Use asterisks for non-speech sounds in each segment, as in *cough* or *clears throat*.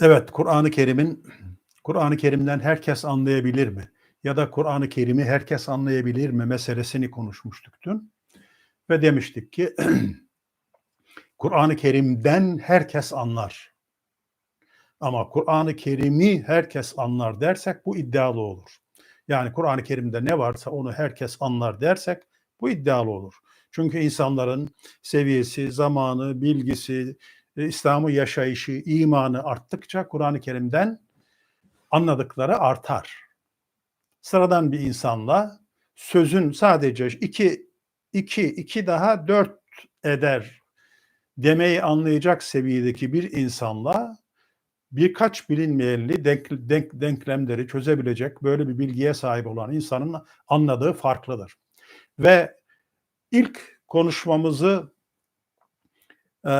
Evet, Kur'an-ı Kerim'in Kur'an-ı Kerim'den herkes anlayabilir mi? Ya da Kur'an-ı Kerim'i herkes anlayabilir mi meselesini konuşmuştuk dün. Ve demiştik ki *clears throat* Kur'an-ı Kerim'den herkes anlar. Ama Kur'an-ı Kerim'i herkes anlar dersek bu iddialı olur. Yani Kur'an-ı Kerim'de ne varsa onu herkes anlar dersek bu iddialı olur. Çünkü insanların seviyesi, zamanı, bilgisi, e, İslam'ı yaşayışı, imanı arttıkça Kur'an-ı Kerim'den anladıkları artar. Sıradan bir insanla sözün sadece iki, iki, iki daha dört eder demeyi anlayacak seviyedeki bir insanla birkaç bilinmeyenli denk, denk, denklemleri çözebilecek böyle bir bilgiye sahip olan insanın anladığı farklıdır. Ve ilk konuşmamızı e,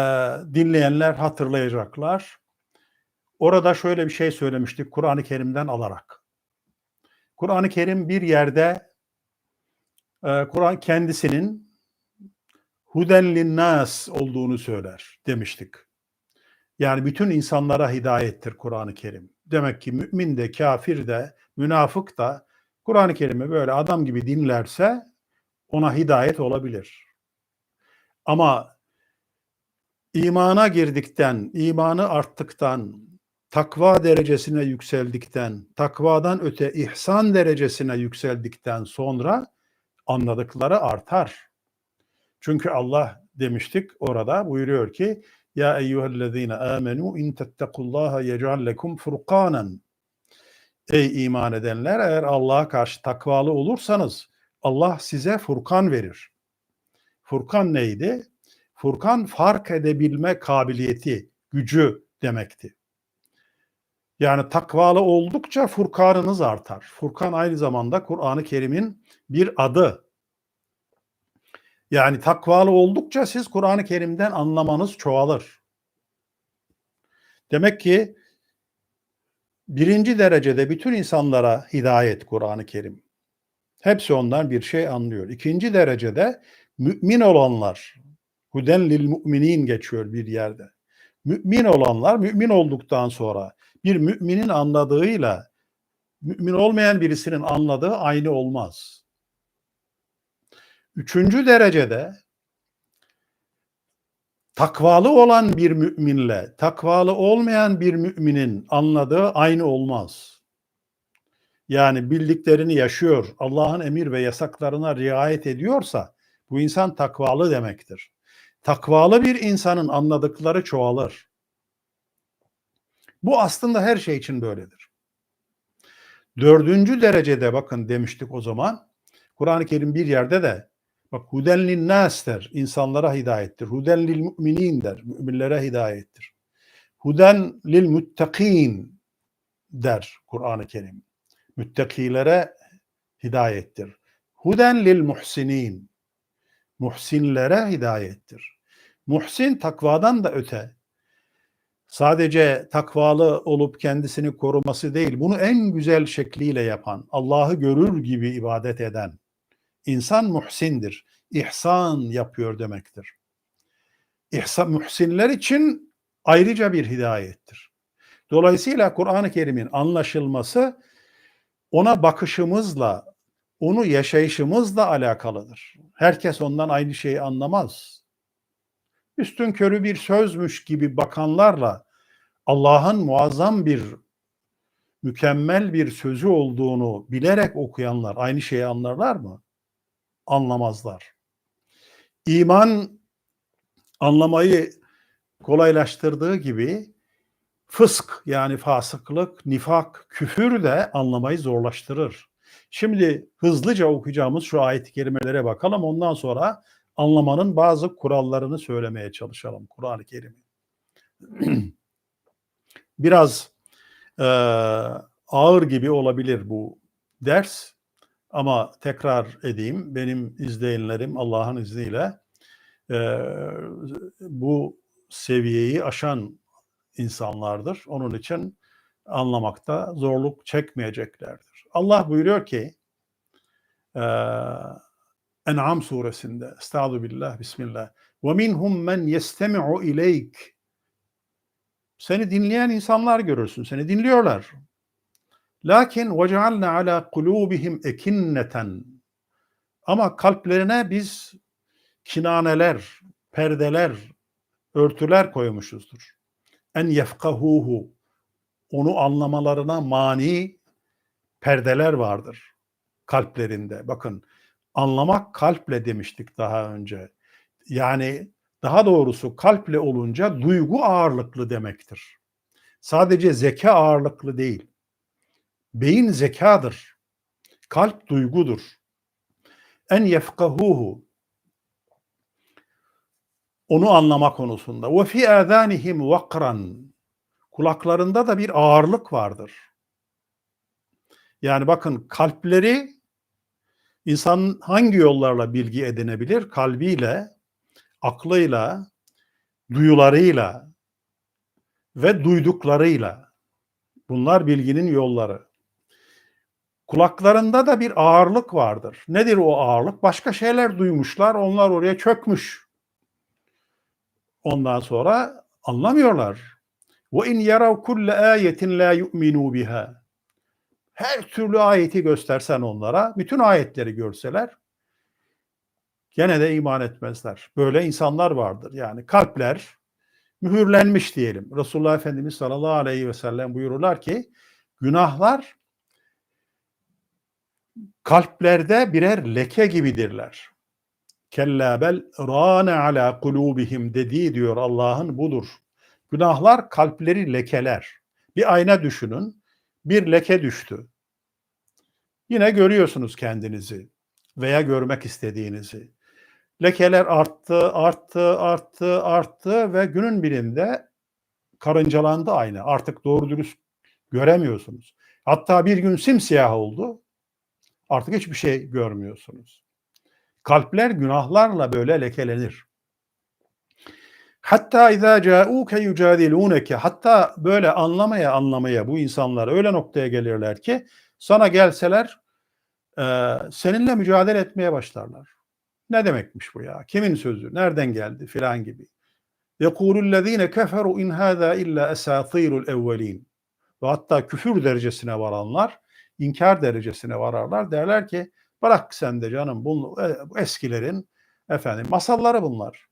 dinleyenler hatırlayacaklar. Orada şöyle bir şey söylemiştik Kur'an-ı Kerim'den alarak. Kur'an-ı Kerim bir yerde e, Kur'an kendisinin huden linnas olduğunu söyler demiştik. Yani bütün insanlara hidayettir Kur'an-ı Kerim. Demek ki mümin de, kafir de, münafık da Kur'an-ı Kerim'i böyle adam gibi dinlerse ona hidayet olabilir. Ama imana girdikten, imanı arttıktan, takva derecesine yükseldikten, takvadan öte ihsan derecesine yükseldikten sonra anladıkları artar. Çünkü Allah demiştik orada buyuruyor ki ya eyyühellezine amenu in tettekullaha yec'al lekum furkanen Ey iman edenler eğer Allah'a karşı takvalı olursanız Allah size Furkan verir. Furkan neydi? Furkan fark edebilme kabiliyeti, gücü demekti. Yani takvalı oldukça Furkanınız artar. Furkan aynı zamanda Kur'an-ı Kerim'in bir adı. Yani takvalı oldukça siz Kur'an-ı Kerim'den anlamanız çoğalır. Demek ki birinci derecede bütün insanlara hidayet Kur'an-ı Kerim. Hepsi ondan bir şey anlıyor. İkinci derecede mümin olanlar, huden lil müminin geçiyor bir yerde. Mümin olanlar mümin olduktan sonra bir müminin anladığıyla mümin olmayan birisinin anladığı aynı olmaz. Üçüncü derecede takvalı olan bir müminle takvalı olmayan bir müminin anladığı aynı olmaz. Yani bildiklerini yaşıyor, Allah'ın emir ve yasaklarına riayet ediyorsa bu insan takvalı demektir. Takvalı bir insanın anladıkları çoğalır. Bu aslında her şey için böyledir. Dördüncü derecede bakın demiştik o zaman. Kur'an-ı Kerim bir yerde de bak huden lin nas der. insanlara hidayettir. Huden lil müminin der. Müminlere hidayettir. Huden lil muttakin der Kur'an-ı Kerim. Müttakilere hidayettir. Huden lil muhsinin. Muhsinlere hidayettir. Muhsin takvadan da öte sadece takvalı olup kendisini koruması değil, bunu en güzel şekliyle yapan, Allah'ı görür gibi ibadet eden insan muhsindir. İhsan yapıyor demektir. İhsan muhsinler için ayrıca bir hidayettir. Dolayısıyla Kur'an-ı Kerim'in anlaşılması ona bakışımızla, onu yaşayışımızla alakalıdır. Herkes ondan aynı şeyi anlamaz üstün körü bir sözmüş gibi bakanlarla Allah'ın muazzam bir mükemmel bir sözü olduğunu bilerek okuyanlar aynı şeyi anlarlar mı? Anlamazlar. İman anlamayı kolaylaştırdığı gibi fısk yani fasıklık, nifak, küfür de anlamayı zorlaştırır. Şimdi hızlıca okuyacağımız şu ayet-i kerimelere bakalım. Ondan sonra anlamanın bazı kurallarını söylemeye çalışalım Kur'an-ı Kerim'i. *clears throat* Biraz e, ağır gibi olabilir bu ders ama tekrar edeyim benim izleyenlerim Allah'ın izniyle e, bu seviyeyi aşan insanlardır. Onun için anlamakta zorluk çekmeyeceklerdir. Allah buyuruyor ki e, En'am suresinde Estağdu billah, bismillah ve minhum men yestemi'u ileyk seni dinleyen insanlar görürsün. Seni dinliyorlar. Lakin ve cealna ala kulubihim ekinneten ama kalplerine biz kinaneler, perdeler, örtüler koymuşuzdur. En yefkahuhu onu anlamalarına mani perdeler vardır kalplerinde. Bakın anlamak kalple demiştik daha önce. Yani daha doğrusu kalple olunca duygu ağırlıklı demektir. Sadece zeka ağırlıklı değil. Beyin zekadır. Kalp duygudur. En yefkahuhu onu anlama konusunda. Ve fi adanihim vakran kulaklarında da bir ağırlık vardır. Yani bakın kalpleri insan hangi yollarla bilgi edinebilir? Kalbiyle, aklıyla, duyularıyla ve duyduklarıyla. Bunlar bilginin yolları. Kulaklarında da bir ağırlık vardır. Nedir o ağırlık? Başka şeyler duymuşlar, onlar oraya çökmüş. Ondan sonra anlamıyorlar. Ve in yarav kulle ayetin la yu'minu biha. Her türlü ayeti göstersen onlara, bütün ayetleri görseler gene de iman etmezler. Böyle insanlar vardır. Yani kalpler mühürlenmiş diyelim. Resulullah Efendimiz sallallahu aleyhi ve sellem buyururlar ki günahlar kalplerde birer leke gibidirler. Kella bel râne ala kulubihim dediği diyor Allah'ın budur. Günahlar kalpleri lekeler. Bir ayna düşünün. Bir leke düştü. Yine görüyorsunuz kendinizi veya görmek istediğinizi. Lekeler arttı, arttı, arttı, arttı ve günün birinde karıncalandı ayna. Artık doğru dürüst göremiyorsunuz. Hatta bir gün simsiyah oldu. Artık hiçbir şey görmüyorsunuz. Kalpler günahlarla böyle lekelenir. Hatta izâ câûke yücadilûneke hatta böyle anlamaya anlamaya bu insanlar öyle noktaya gelirler ki sana gelseler e, seninle mücadele etmeye başlarlar. Ne demekmiş bu ya? Kimin sözü? Nereden geldi? Filan gibi. يَقُولُ keferu in hâzâ illa esâtîrul evvelîn. Ve hatta küfür derecesine varanlar, inkar derecesine vararlar. Derler ki bırak sen de canım bu eskilerin efendim masalları bunlar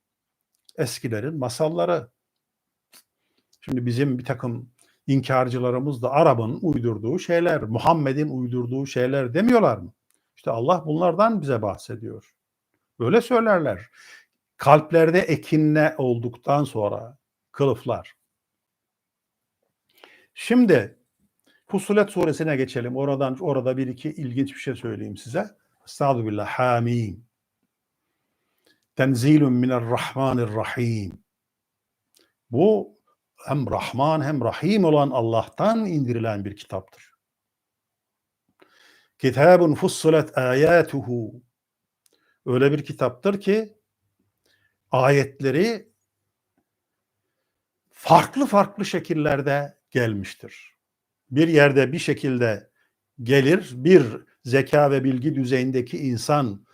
eskilerin masalları. Şimdi bizim bir takım inkarcılarımız da Arap'ın uydurduğu şeyler, Muhammed'in uydurduğu şeyler demiyorlar mı? İşte Allah bunlardan bize bahsediyor. Böyle söylerler. Kalplerde ekinle olduktan sonra kılıflar. Şimdi Fusulet suresine geçelim. Oradan orada bir iki ilginç bir şey söyleyeyim size. Estağfirullah. Hamim. Tenzilun minerrahmanirrahim. Bu hem Rahman hem Rahim olan Allah'tan indirilen bir kitaptır. Kitabun fussilet ayatuhu. Öyle bir kitaptır ki ayetleri farklı farklı şekillerde gelmiştir. Bir yerde bir şekilde gelir, bir zeka ve bilgi düzeyindeki insan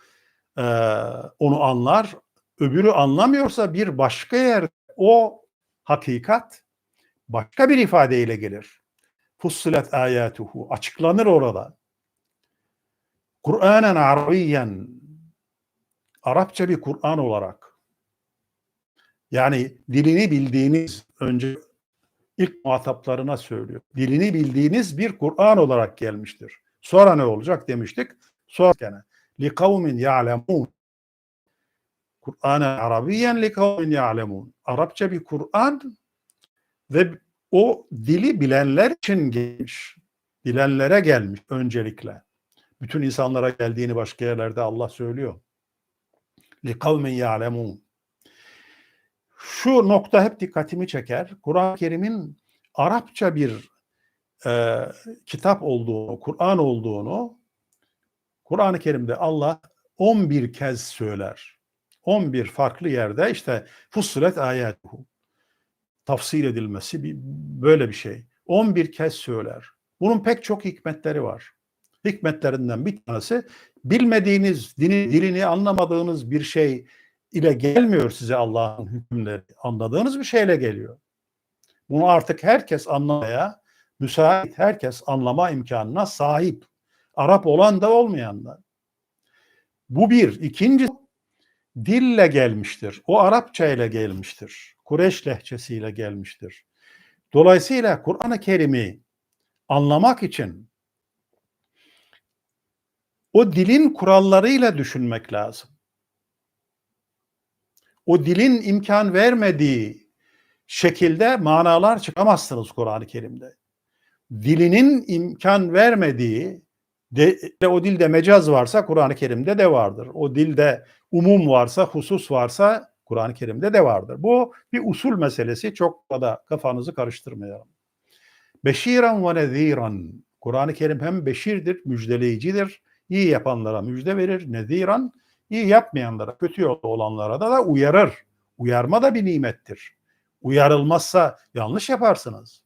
e, onu anlar. Öbürü anlamıyorsa bir başka yer o hakikat başka bir ifadeyle gelir. Fussilet ayatuhu açıklanır orada. Kur'anen Arabiyen Arapça bir Kur'an olarak yani dilini bildiğiniz önce ilk muhataplarına söylüyor. Dilini bildiğiniz bir Kur'an olarak gelmiştir. Sonra ne olacak demiştik. Sonra gene li kavmin ya'lemun. Kur'an-ı Arabiyen li kavmin ya'lemun. Arapça bir Kur'an ve o dili bilenler için gelmiş. Bilenlere gelmiş öncelikle. Bütün insanlara geldiğini başka yerlerde Allah söylüyor. Kavmin ya'lemun. Şu nokta hep dikkatimi çeker. Kur'an-ı Kerim'in Arapça bir e, kitap olduğunu, Kur'an olduğunu Kur'an-ı Kerim'de Allah 11 kez söyler. 11 farklı yerde işte fussilet ayatuhu tafsil edilmesi bir, böyle bir şey. 11 kez söyler. Bunun pek çok hikmetleri var. Hikmetlerinden bir tanesi bilmediğiniz, dini, dilini anlamadığınız bir şey ile gelmiyor size Allah'ın hükümleri. Anladığınız bir şeyle geliyor. Bunu artık herkes anlamaya, müsait herkes anlama imkanına sahip. Arap olan da olmayan da. Bu bir. İkinci dille gelmiştir. O Arapça ile gelmiştir. Kureş lehçesiyle gelmiştir. Dolayısıyla Kur'an-ı Kerim'i anlamak için o dilin kurallarıyla düşünmek lazım. O dilin imkan vermediği şekilde manalar çıkamazsınız Kur'an-ı Kerim'de. Dilinin imkan vermediği de, o dilde mecaz varsa Kur'an-ı Kerim'de de vardır. O dilde umum varsa, husus varsa Kur'an-ı Kerim'de de vardır. Bu bir usul meselesi. Çok da kafanızı karıştırmayalım. Beşiran ve neziran. Kur'an-ı Kerim hem beşirdir, müjdeleyicidir İyi yapanlara müjde verir. Neziran, iyi yapmayanlara, kötü yolda olanlara da, da uyarır. Uyarma da bir nimettir. Uyarılmazsa yanlış yaparsınız.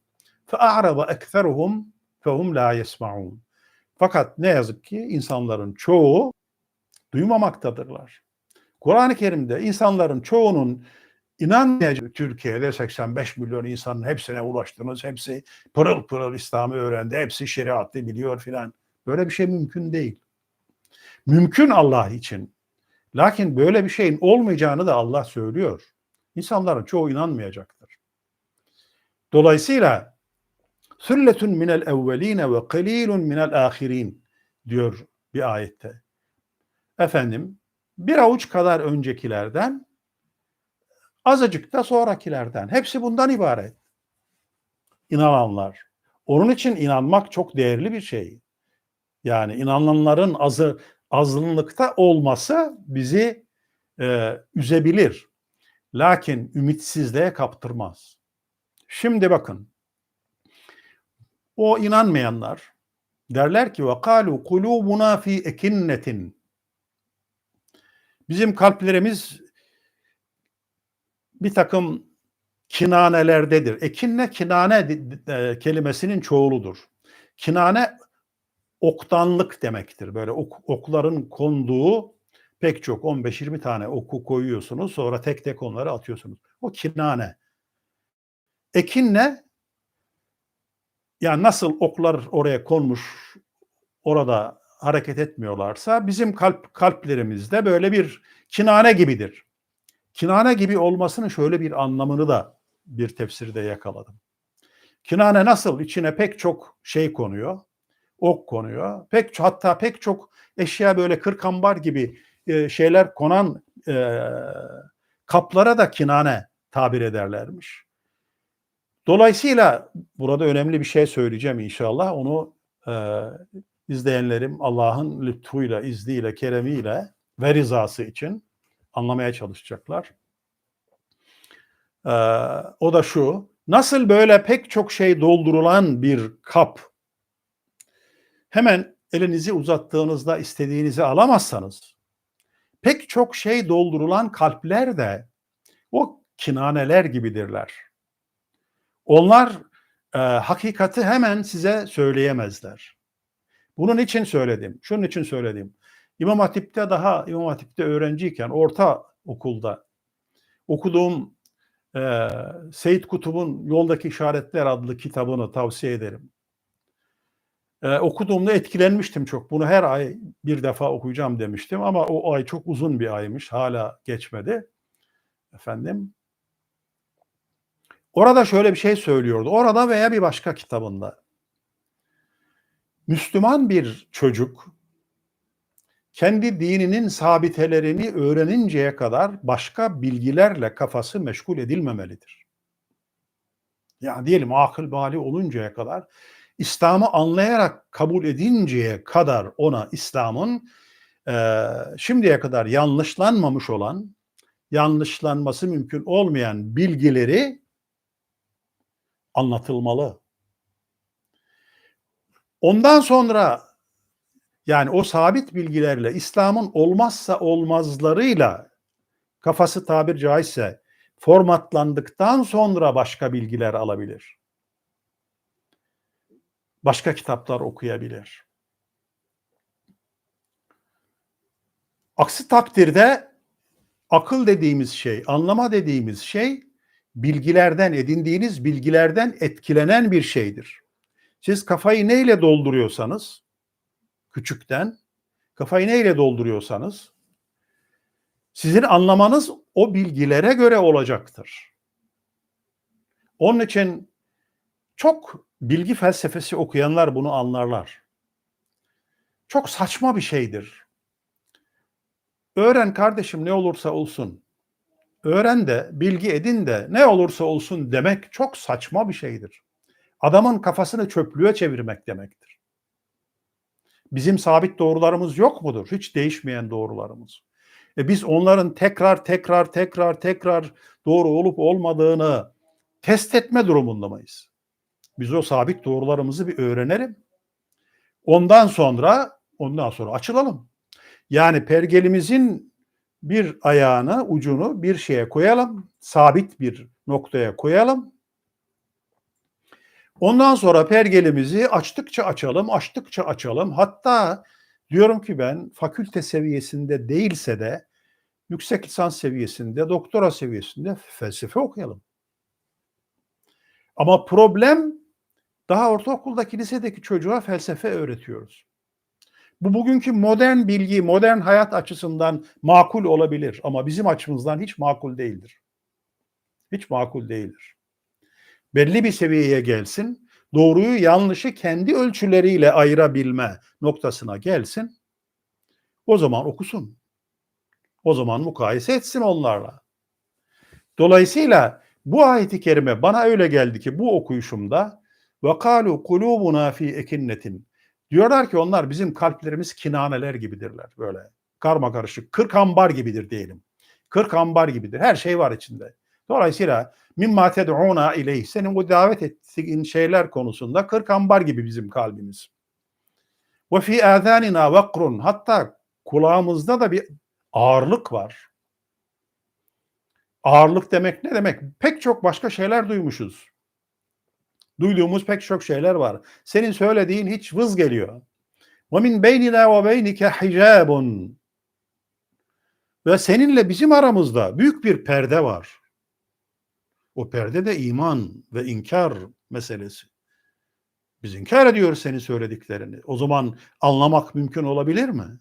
فَاَعْرَضَ اَكْثَرُهُمْ فَهُمْ لَا يَسْمَعُونَ Fakat ne yazık ki insanların çoğu duymamaktadırlar. Kur'an-ı Kerim'de insanların çoğunun inanmayacağı Türkiye'de 85 milyon insanın hepsine ulaştınız. Hepsi pırıl pırıl İslam'ı öğrendi. Hepsi şeriatı biliyor filan. Böyle bir şey mümkün değil. Mümkün Allah için. Lakin böyle bir şeyin olmayacağını da Allah söylüyor. İnsanların çoğu inanmayacaktır. Dolayısıyla sülletun minel evveline ve qalilun minel ahirin diyor bir ayette. Efendim bir avuç kadar öncekilerden azıcık da sonrakilerden. Hepsi bundan ibaret. İnananlar. Onun için inanmak çok değerli bir şey. Yani inananların azı azınlıkta olması bizi e, üzebilir. Lakin ümitsizliğe kaptırmaz. Şimdi bakın. O inanmayanlar derler ki kalu kulubuna fi ekinnetin. Bizim kalplerimiz bir takım kinanelerdedir. Ekinne kinane e, kelimesinin çoğuludur. Kinane oktanlık demektir. Böyle ok, okların konduğu pek çok 15-20 tane oku koyuyorsunuz sonra tek tek onları atıyorsunuz. O kinane. Ekin ne? Yani nasıl oklar oraya konmuş orada hareket etmiyorlarsa bizim kalp kalplerimizde böyle bir kinane gibidir. Kinane gibi olmasının şöyle bir anlamını da bir tefsirde yakaladım. Kinane nasıl içine pek çok şey konuyor, ok konuyor. Pek hatta pek çok eşya böyle kırkambar gibi e, şeyler konan e, kaplara da kinane tabir ederlermiş. Dolayısıyla burada önemli bir şey söyleyeceğim inşallah. Onu e, izleyenlerim Allah'ın lütfuyla, izniyle, keremiyle ve rızası için anlamaya çalışacaklar. Ee, o da şu, nasıl böyle pek çok şey doldurulan bir kap hemen elinizi uzattığınızda istediğinizi alamazsanız pek çok şey doldurulan kalpler de o kinaneler gibidirler. Onlar e, hakikati hemen size söyleyemezler. Bunun için söyledim. Şunun için söyledim. İmam Hatip'te daha İmam Hatip'te öğrenciyken orta okulda okuduğum e, Seyit Kutub'un Yoldaki İşaretler adlı kitabını tavsiye ederim. E, okuduğumda etkilenmiştim çok. Bunu her ay bir defa okuyacağım demiştim ama o ay çok uzun bir aymış. Hala geçmedi. Efendim. Orada şöyle bir şey söylüyordu. Orada veya bir başka kitabında. Müslüman bir çocuk kendi dininin sabitelerini öğreninceye kadar başka bilgilerle kafası meşgul edilmemelidir. Yani diyelim akıl bali oluncaya kadar İslam'ı anlayarak kabul edinceye kadar ona İslam'ın e, şimdiye kadar yanlışlanmamış olan, yanlışlanması mümkün olmayan bilgileri anlatılmalı. Ondan sonra yani o sabit bilgilerle İslam'ın olmazsa olmazlarıyla kafası tabir caizse formatlandıktan sonra başka bilgiler alabilir. Başka kitaplar okuyabilir. Aksi takdirde akıl dediğimiz şey, anlama dediğimiz şey bilgilerden, edindiğiniz bilgilerden etkilenen bir şeydir. Siz kafayı neyle dolduruyorsanız, küçükten, kafayı neyle dolduruyorsanız, sizin anlamanız o bilgilere göre olacaktır. Onun için çok bilgi felsefesi okuyanlar bunu anlarlar. Çok saçma bir şeydir. Öğren kardeşim ne olursa olsun. Öğren de, bilgi edin de ne olursa olsun demek çok saçma bir şeydir. Adamın kafasını çöplüğe çevirmek demektir. Bizim sabit doğrularımız yok mudur? Hiç değişmeyen doğrularımız. E biz onların tekrar tekrar tekrar tekrar doğru olup olmadığını test etme durumunda mıyız? Biz o sabit doğrularımızı bir öğrenelim. Ondan sonra ondan sonra açılalım. Yani pergelimizin bir ayağını, ucunu bir şeye koyalım. Sabit bir noktaya koyalım. Ondan sonra pergelimizi açtıkça açalım, açtıkça açalım. Hatta diyorum ki ben fakülte seviyesinde değilse de yüksek lisans seviyesinde, doktora seviyesinde felsefe okuyalım. Ama problem daha ortaokuldaki, lisedeki çocuğa felsefe öğretiyoruz. Bu bugünkü modern bilgi, modern hayat açısından makul olabilir ama bizim açımızdan hiç makul değildir. Hiç makul değildir. Belli bir seviyeye gelsin, doğruyu yanlışı kendi ölçüleriyle ayırabilme noktasına gelsin. O zaman okusun. O zaman mukayese etsin onlarla. Dolayısıyla bu ayeti kerime bana öyle geldi ki bu okuyuşumda ve kalu kulubuna fi ekinnetin diyorlar ki onlar bizim kalplerimiz kinaneler gibidirler böyle karma karışık kırk ambar gibidir diyelim. Kırk ambar gibidir. Her şey var içinde. Dolayısıyla mimma ted'una ileyh senin bu davet ettiğin şeyler konusunda kırk ambar gibi bizim kalbimiz. Ve fi azanina vakrun hatta kulağımızda da bir ağırlık var. Ağırlık demek ne demek? Pek çok başka şeyler duymuşuz. Duyduğumuz pek çok şeyler var. Senin söylediğin hiç vız geliyor. Beynina ve beynike hicabun. Ve seninle bizim aramızda büyük bir perde var. O perde de iman ve inkar meselesi. Biz inkar ediyoruz senin söylediklerini. O zaman anlamak mümkün olabilir mi?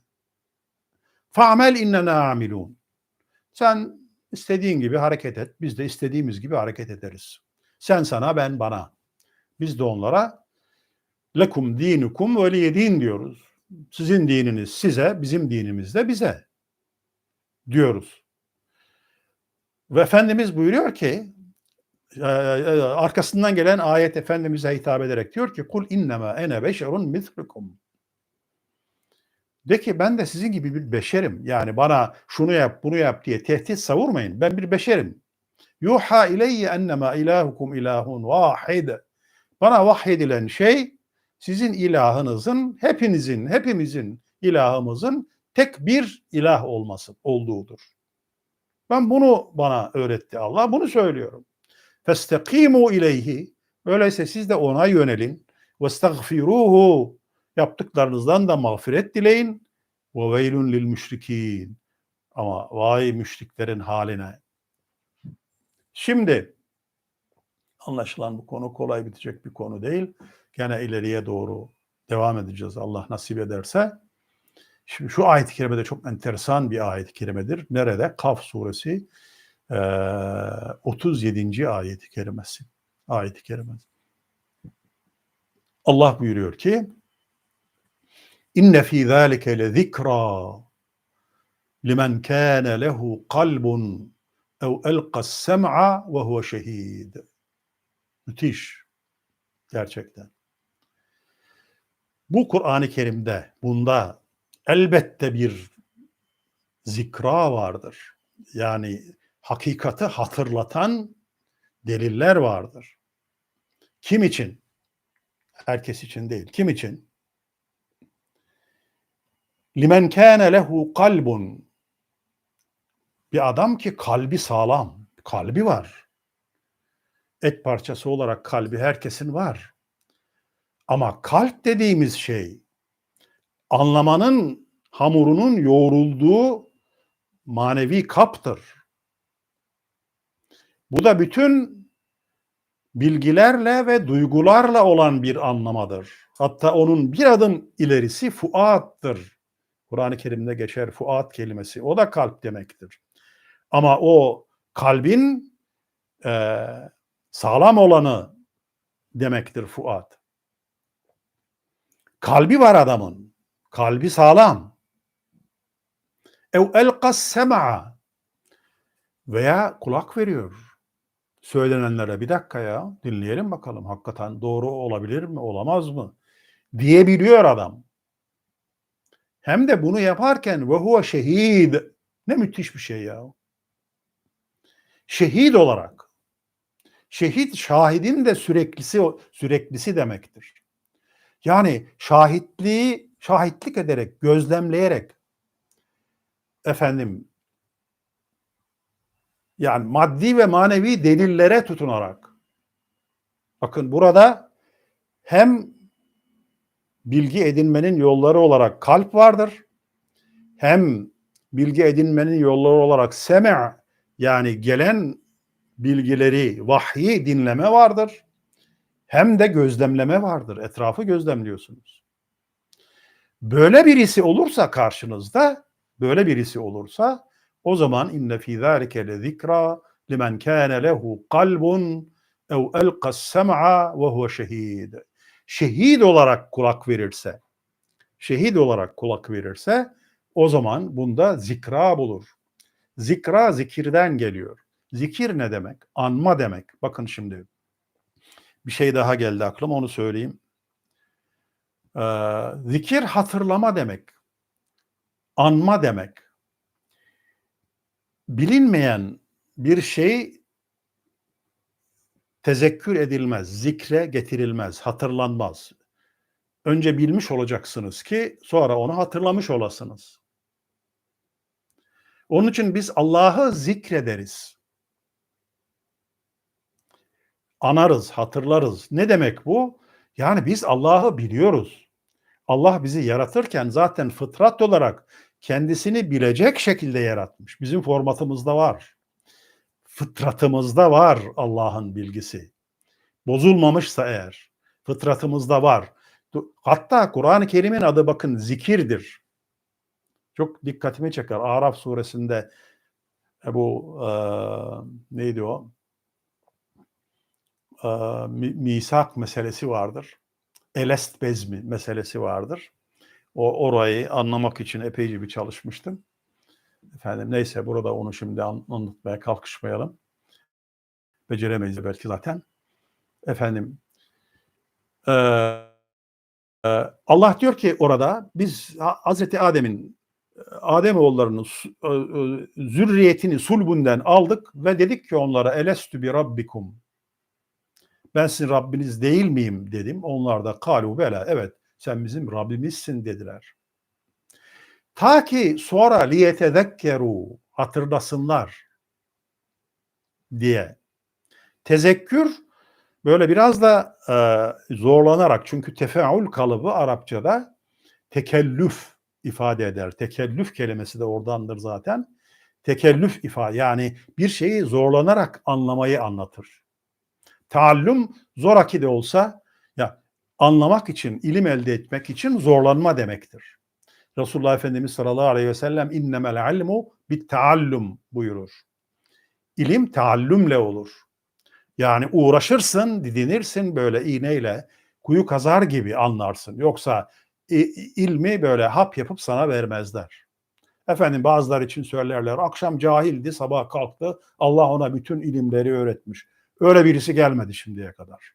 Fa'mel innena amilun. Sen istediğin gibi hareket et. Biz de istediğimiz gibi hareket ederiz. Sen sana ben bana. Biz de onlara lekum dinukum ve liyedin diyoruz. Sizin dininiz size, bizim dinimiz de bize diyoruz. Ve Efendimiz buyuruyor ki arkasından gelen ayet Efendimiz'e hitap ederek diyor ki kul innema ene beşerun mislukum de ki ben de sizin gibi bir beşerim. Yani bana şunu yap bunu yap diye tehdit savurmayın. Ben bir beşerim. Yuha ileyye ennema ilahukum ilahun vahid. Bana vahyedilen şey sizin ilahınızın, hepinizin, hepimizin ilahımızın tek bir ilah olması olduğudur. Ben bunu bana öğretti Allah. Bunu söylüyorum. Festekimu ileyhi. Öyleyse siz de ona yönelin. Vestagfiruhu. Yaptıklarınızdan da mağfiret dileyin. Ve veylun lil müşrikin. Ama vay müşriklerin haline. Şimdi anlaşılan bu konu kolay bitecek bir konu değil. Gene ileriye doğru devam edeceğiz Allah nasip ederse. Şimdi şu ayet-i kerime de çok enteresan bir ayet-i kerimedir. Nerede? Kaf suresi 37. ayet-i kerimesi. Ayet-i kerimesi. Allah buyuruyor ki İnne fî zâlike le zikra limen kâne lehu kalbun ev elqas sem'a ve huve şehid. Müthiş. Gerçekten. Bu Kur'an-ı Kerim'de bunda elbette bir zikra vardır. Yani hakikati hatırlatan deliller vardır. Kim için? Herkes için değil. Kim için? Limen kâne lehu kalbun. Bir adam ki kalbi sağlam, kalbi var. Et parçası olarak kalbi herkesin var. Ama kalp dediğimiz şey anlamanın hamurunun yoğrulduğu manevi kaptır. Bu da bütün bilgilerle ve duygularla olan bir anlamadır. Hatta onun bir adım ilerisi fuattır. Kur'an-ı Kerim'de geçer fuat kelimesi. O da kalp demektir. Ama o kalbin e, sağlam olanı demektir fuat. Kalbi var adamın. Kalbi sağlam. Ev elqas sem'a veya kulak veriyor söylenenlere bir dakika ya dinleyelim bakalım hakikaten doğru olabilir mi olamaz mı diyebiliyor adam. Hem de bunu yaparken ve huve şehid ne müthiş bir şey ya. Şehit olarak. Şehit şahidin de süreklisi süreklisi demektir. Yani şahitliği şahitlik ederek, gözlemleyerek efendim yani maddi ve manevi delillere tutunarak bakın burada hem bilgi edinmenin yolları olarak kalp vardır hem bilgi edinmenin yolları olarak seme yani gelen bilgileri, vahyi dinleme vardır. Hem de gözlemleme vardır. Etrafı gözlemliyorsunuz. Böyle birisi olursa karşınızda, böyle birisi olursa o zaman inne fi zalike le zikra limen kana lehu kalbun ev elqa sem'a ve huve şehid. Şehit olarak kulak verirse, şehit olarak kulak verirse o zaman bunda zikra bulur. Zikra zikirden geliyor. Zikir ne demek? Anma demek. Bakın şimdi bir şey daha geldi aklıma onu söyleyeyim. Ee, zikir hatırlama demek. Anma demek bilinmeyen bir şey tezekkür edilmez, zikre getirilmez, hatırlanmaz. Önce bilmiş olacaksınız ki sonra onu hatırlamış olasınız. Onun için biz Allah'ı zikrederiz. Anarız, hatırlarız. Ne demek bu? Yani biz Allah'ı biliyoruz. Allah bizi yaratırken zaten fıtrat olarak kendisini bilecek şekilde yaratmış. Bizim formatımızda var. Fıtratımızda var Allah'ın bilgisi. Bozulmamışsa eğer fıtratımızda var. Hatta Kur'an-ı Kerim'in adı bakın zikirdir. Çok dikkatimi çeker. Araf suresinde bu e, neydi o? E, misak meselesi vardır. Elest bezmi meselesi vardır. O orayı anlamak için epeyce bir çalışmıştım. Efendim neyse burada onu şimdi anlatmaya kalkışmayalım. Beceremeyiz belki zaten. Efendim e, Allah diyor ki orada biz Hazreti Adem'in Adem oğullarının zürriyetini sulbünden aldık ve dedik ki onlara elestü bi rabbikum ben sizin Rabbiniz değil miyim dedim. Onlar da kalu bela evet sen bizim Rabbimizsin dediler. Ta ki sonra liyetezekkeru hatırlasınlar diye. Tezekkür böyle biraz da e, zorlanarak çünkü tefeul kalıbı Arapçada tekellüf ifade eder. Tekellüf kelimesi de oradandır zaten. Tekellüf ifade yani bir şeyi zorlanarak anlamayı anlatır. Taallüm zoraki de olsa ya anlamak için, ilim elde etmek için zorlanma demektir. Resulullah Efendimiz sallallahu aleyhi ve sellem innemel ilmu bit taallum buyurur. İlim taallümle olur. Yani uğraşırsın, didinirsin böyle iğneyle, kuyu kazar gibi anlarsın. Yoksa ilmi böyle hap yapıp sana vermezler. Efendim bazılar için söylerler akşam cahildi sabah kalktı Allah ona bütün ilimleri öğretmiş. Öyle birisi gelmedi şimdiye kadar.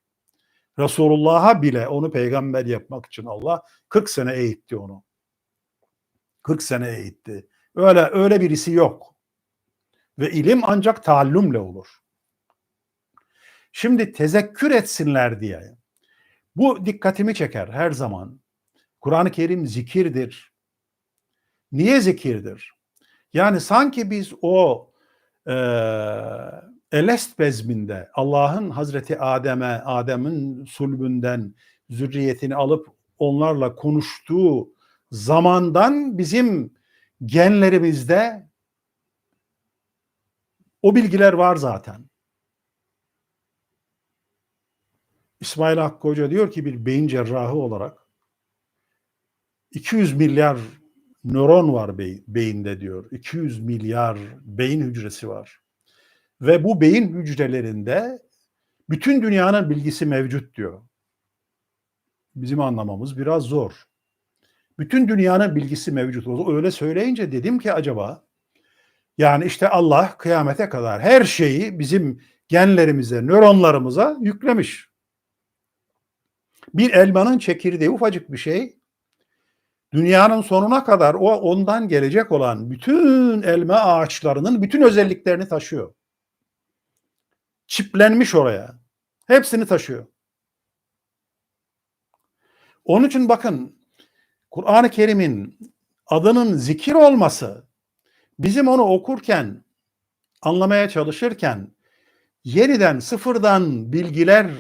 Resulullah'a bile onu peygamber yapmak için Allah 40 sene eğitti onu. 40 sene eğitti. Öyle öyle birisi yok. Ve ilim ancak taallümle olur. Şimdi tezekkür etsinler diye. Bu dikkatimi çeker her zaman. Kur'an-ı Kerim zikirdir. Niye zikirdir? Yani sanki biz o e, Elest bezminde Allah'ın Hazreti Adem'e, Adem'in sulbünden zürriyetini alıp onlarla konuştuğu zamandan bizim genlerimizde o bilgiler var zaten. İsmail Hakkı Hoca diyor ki bir beyin cerrahı olarak 200 milyar nöron var beyinde diyor. 200 milyar beyin hücresi var. Ve bu beyin hücrelerinde bütün dünyanın bilgisi mevcut diyor. Bizim anlamamız biraz zor. Bütün dünyanın bilgisi mevcut. Öyle söyleyince dedim ki acaba yani işte Allah kıyamete kadar her şeyi bizim genlerimize, nöronlarımıza yüklemiş. Bir elmanın çekirdeği ufacık bir şey. Dünyanın sonuna kadar o ondan gelecek olan bütün elma ağaçlarının bütün özelliklerini taşıyor. Çiplenmiş oraya. Hepsini taşıyor. Onun için bakın Kur'an-ı Kerim'in adının zikir olması bizim onu okurken, anlamaya çalışırken yeniden sıfırdan bilgiler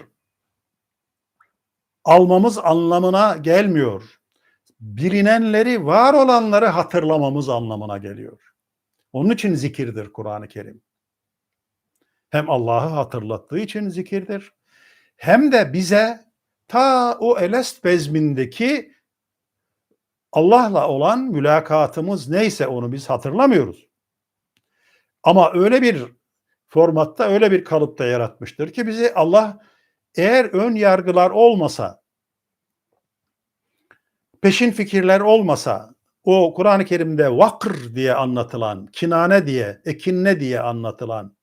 almamız anlamına gelmiyor. Bilinenleri, var olanları hatırlamamız anlamına geliyor. Onun için zikirdir Kur'an-ı Kerim. Hem Allah'ı hatırlattığı için zikirdir. Hem de bize ta o Elest bezmindeki Allah'la olan mülakatımız neyse onu biz hatırlamıyoruz. Ama öyle bir formatta, öyle bir kalıpta yaratmıştır ki bizi Allah eğer ön yargılar olmasa, peşin fikirler olmasa, o Kur'an-ı Kerim'de vakr diye anlatılan, kinane diye, ekinne diye anlatılan,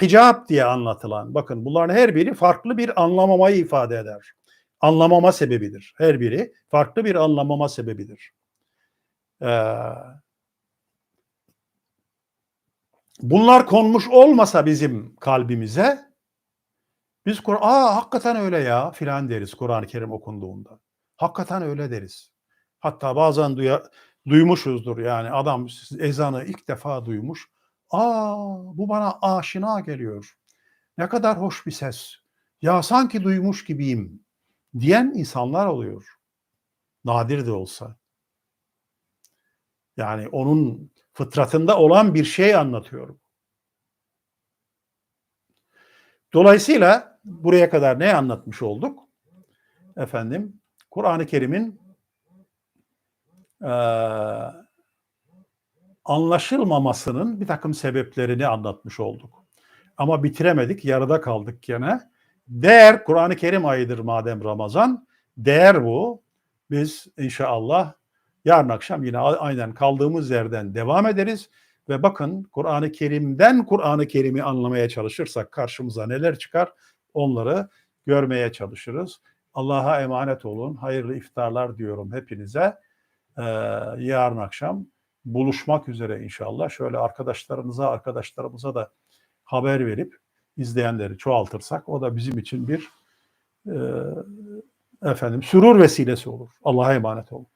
hicap diye anlatılan, bakın bunların her biri farklı bir anlamamayı ifade eder. Anlamama sebebidir. Her biri farklı bir anlamama sebebidir. Ee, bunlar konmuş olmasa bizim kalbimize, biz Kur'an, hakikaten öyle ya filan deriz Kur'an-ı Kerim okunduğunda. Hakikaten öyle deriz. Hatta bazen duya, duymuşuzdur yani adam ezanı ilk defa duymuş. Aa bu bana aşina geliyor. Ne kadar hoş bir ses. Ya sanki duymuş gibiyim diyen insanlar oluyor. Nadir de olsa. Yani onun fıtratında olan bir şey anlatıyorum. Dolayısıyla buraya kadar ne anlatmış olduk? Efendim, Kur'an-ı Kerim'in e, anlaşılmamasının bir takım sebeplerini anlatmış olduk. Ama bitiremedik, yarıda kaldık gene. Değer, Kur'an-ı Kerim ayıdır madem Ramazan. Değer bu. Biz inşallah yarın akşam yine aynen kaldığımız yerden devam ederiz. Ve bakın Kur'an-ı Kerim'den Kur'an-ı Kerim'i anlamaya çalışırsak karşımıza neler çıkar onları görmeye çalışırız. Allah'a emanet olun. Hayırlı iftarlar diyorum hepinize. Ee, yarın akşam buluşmak üzere inşallah. Şöyle arkadaşlarınıza, arkadaşlarımıza da haber verip izleyenleri çoğaltırsak o da bizim için bir e, efendim sürur vesilesi olur. Allah'a emanet olun.